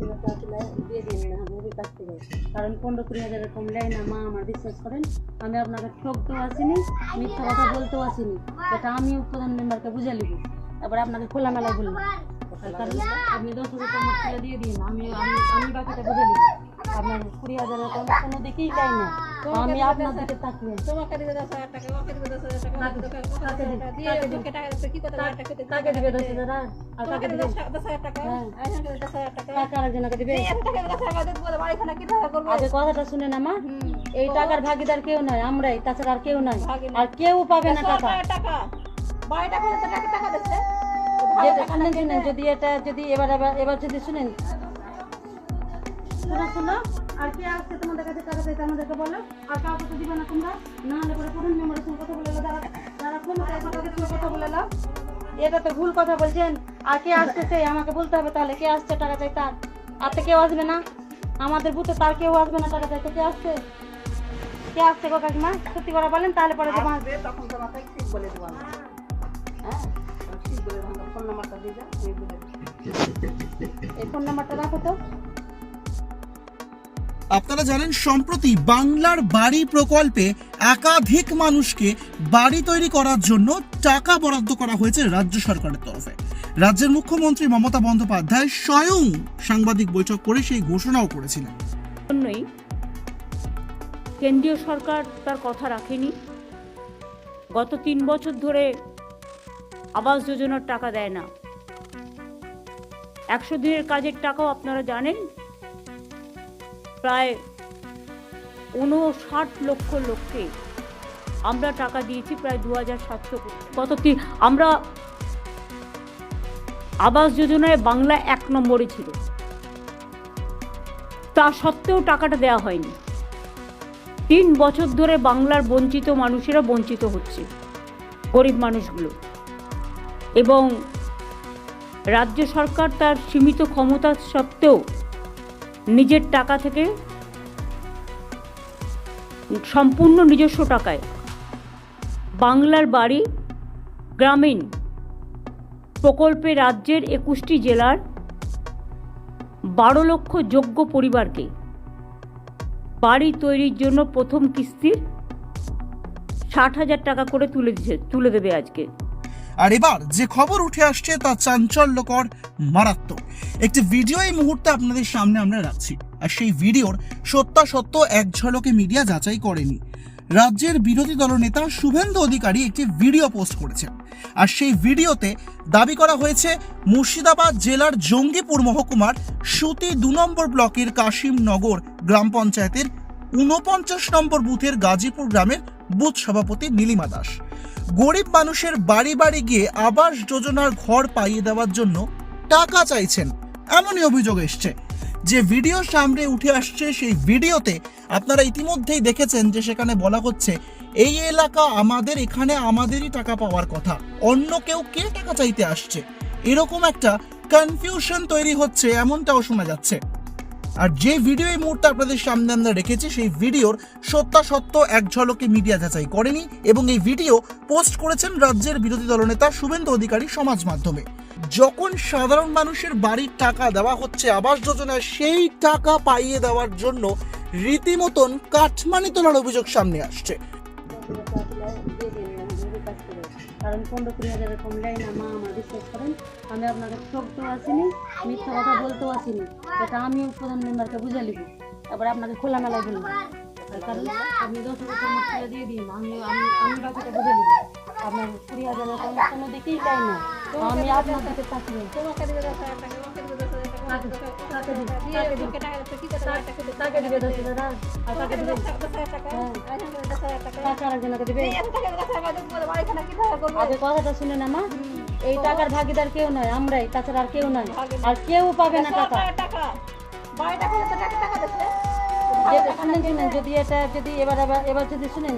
টাকা তুলে দিয়ে দিন না ভবির কাছ থেকে। কারণ পনেরো কুড়ি হাজার এরকম নেয় না মা আমার বিশ্বাস করেন আমি আপনাকে ঠকতেও আসিনি মিথ্যা কথা বলতেও আসিনি এটা আমি প্রধান মেম্বারকে বুঝে নিব। এবার আপনাকে খোলামেলা বললাম কারণ আপনি দশ হাজার টাকা তুলে দিয়ে দিন আমি আমি বাকিটা বুঝে নিব। আপনার কুড়ি হাজার এরকম কোনো দিকেই চাই না আমি আপনার দিকে তাকিয়ে তোমাকে দিবে দশ হাজার টাকা ওকে দিবে দশ হাজার টাকা টাকা দিয়ে টাকা কি কথা টাকা তাকে দিবে দশ হাজার আর দিবে। দিবে দশ হাজার টাকা আরেকজনকে দিবে। আগে কথাটা শুনে না মা। এই টাকার ভাগিদার কেউ আমরাই তাছাড়া আর কেউ নাই আর কেউ পাবে না টাকা। শুনেন শুনেন যদি এটা যদি এবার এবার যদি শুনেন। শোনো শোনো আর কে আসছে তোমাদের কাছে টাকা চাইতে আমাদেরকে বলো? আর কাউকে তো দিবে না তোমরা? না হলে পরে সঙ্গে কথা বলে কথা নাও। এটা তো ভুল কথা বলছেন। আর কে আসতেছে আমাকে বলতে হবে তাহলে। কে আসছে টাকা চাইতে? আর আর তো কেউ আসবে না। আমাদের বুথে তার কেউ আসবে না টাকা চাইতে কে আসছে? কে আসছে গো কাকিমা? সত্যি করে বলেন তাহলে পরে মা- তখন তোমাকে ঠিক বলে দেবো হ্যাঁ? ঠিক বলে দেবো ফোন নাম্বারটা দিয়ে যাও দেবো। এই ফোন নাম্বারটা রাখো তো। আপনারা জানেন সম্প্রতি বাংলার বাড়ি প্রকল্পে একাধিক মানুষকে বাড়ি তৈরি করার জন্য টাকা বরাদ্দ করা হয়েছে রাজ্য সরকারের তরফে। রাজ্যের মুখ্যমন্ত্রী মমতা বন্দ্যোপাধ্যায় স্বয়ং সাংবাদিক বৈঠক করে সেই ঘোষণাও করেছিলেন। কেন্দ্রীয় সরকার তার কথা রাখেনি। গত তিন বছর ধরে আবাস যোজনার টাকা দেয় না। একশো দিনের কাজের টাকাও আপনারা জানেন, প্রায় উনষাট লক্ষ লোককে আমরা টাকা দিয়েছি, প্রায় দু হাজার সাতশো কত তিন আমরা আবাস যোজনায় বাংলা এক নম্বরে ছিল। তা সত্ত্বেও টাকাটা দেওয়া হয়নি। তিন বছর ধরে বাংলার বঞ্চিত মানুষেরা বঞ্চিত হচ্ছে, গরিব মানুষগুলো। এবং রাজ্য সরকার তার সীমিত ক্ষমতা সত্ত্বেও নিজের টাকা থেকে সম্পূর্ণ নিজস্ব টাকায়। বাংলার বাড়ি গ্রামীণ প্রকল্পে রাজ্যের একুশটি জেলার বারো লক্ষ যোগ্য পরিবারকে বাড়ি তৈরির জন্য প্রথম কিস্তির ষাট হাজার টাকা করে তুলে দিছে তুলে দেবে আজকে। আর এবার যে খবর উঠে আসছে তা চাঞ্চল্যকর, মারাত্মক। একটি ভিডিও এই মুহূর্তে আপনাদের সামনে আমরা রাখছি। আর সেই ভিডিওর সত্যাসত্য এক ঝলকে মিডিয়া যাচাই করেনি। রাজ্যের বিরোধী দলনেতা শুভেন্দু অধিকারী একটি ভিডিও পোস্ট করেছেন। আর সেই ভিডিওতে দাবি করা হয়েছে, মুর্শিদাবাদ জেলার জঙ্গিপুর মহকুমার সুতি দু নম্বর ব্লকের কাশিমনগর গ্রাম পঞ্চায়েতের ঊনপঞ্চাশ নম্বর বুথের গাজীপুর গ্রামের বুথ সভাপতি নীলিমা দাস। গরিব মানুষের বাড়ি বাড়ি গিয়ে আবাস যোজনার ঘর পাইয়ে দেওয়ার জন্য টাকা চাইছেন, এমনই অভিযোগ এসছে। যে ভিডিও সামনে উঠে আসছে, সেই ভিডিওতে আপনারা ইতিমধ্যেই দেখেছেন যে সেখানে বলা হচ্ছে, এই এলাকা আমাদের, এখানে আমাদেরই টাকা পাওয়ার কথা। অন্য কেউ কে টাকা চাইতে আসছে? এরকম একটা কনফিউশন তৈরি হচ্ছে, এমনটাও শোনা যাচ্ছে। আর যে ভিডিও এই মুহূর্তে আপনাদের সামনে আমরা রেখেছি, সেই ভিডিওর সত্যাসত্য এক ঝলকে মিডিয়া যাচাই করেনি এবং এই ভিডিও পোস্ট করেছেন রাজ্যের বিরোধী দলনেতা শুভেন্দু অধিকারী সমাজ মাধ্যমে। যখন সাধারণ মানুষের বাড়ির টাকা দেওয়া হচ্ছে, আবাস যোজনায় সেই টাকা পাইয়ে দেওয়ার জন্য রীতিমতন কাঠমানি তোলার অভিযোগ সামনে আসছে। কারণ আমি আপনাকে এটা প্রধান বুঝে এবার আপনাকে বললাম কারণ আপনি দশ দিয়ে দিন, আমি আমি বাকিটা বুঝে আপনার কুড়ি হাজার এরকম কোনো দিকেই না। আমি আপনার দিকে তাকিয়ে তোমাকে দিবে দশ হাজার টাকা ওকে দিবে দশ হাজার টাকা তাকে দিবে, তাকে দিবে। ওকে টাকা দিচ্ছে কি কথা টাকা খেতে তাকে দিবে দশ হাজার আর আর তাকে দিবে দশ হাজার। টাকা হ্যাঁ। দশ হাজার টাকা টাকা দিবে। আগে কথাটা শুনে না মা। এই টাকার ভাগিদার কেউ নয় আমরাই। তাছাড়া আর কেউ নাই আর কেউ পাবে না টাকা। টাকা। বাড়ি টাকা টাকা টাকা দিচ্ছে শুনেন শুনেন। যদি এটা যদি এবার এবার যদি শুনেন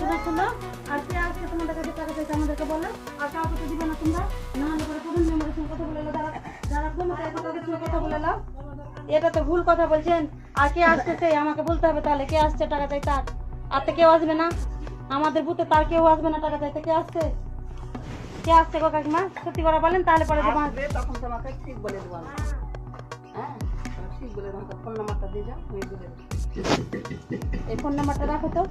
আর কে তোমাদের কাছে টাকা আমাদেরকে বলো। আর কাউকে তো দিবে না তোমরা। না হলে পরে প্রধান মেম্বারের সঙ্গে কথা বলে নাও যারা যারা ক্ষমতায় তাদের সঙ্গে কথা বলে নাও। এটা তো ভুল কথা বলছেন। আর কে আসতেছে আমাকে বলতে হবে তাহলে। কে আসছে টাকা চাইতে আর আর তো কেউ আসবে না। আমাদের বুথে তার কেউ আসবে না টাকা চাইতে। কে আসছে? কে আসছে গো কাকিমা? সত্যি করে বলেন তাহলে পরে তখন তোমাকে ঠিক বলে দেবো হ্যাঁ? ঠিক বলে ফোন নাম্বারটা দিয়ে যাও এই ফোন নাম্বারটা রাখো তো।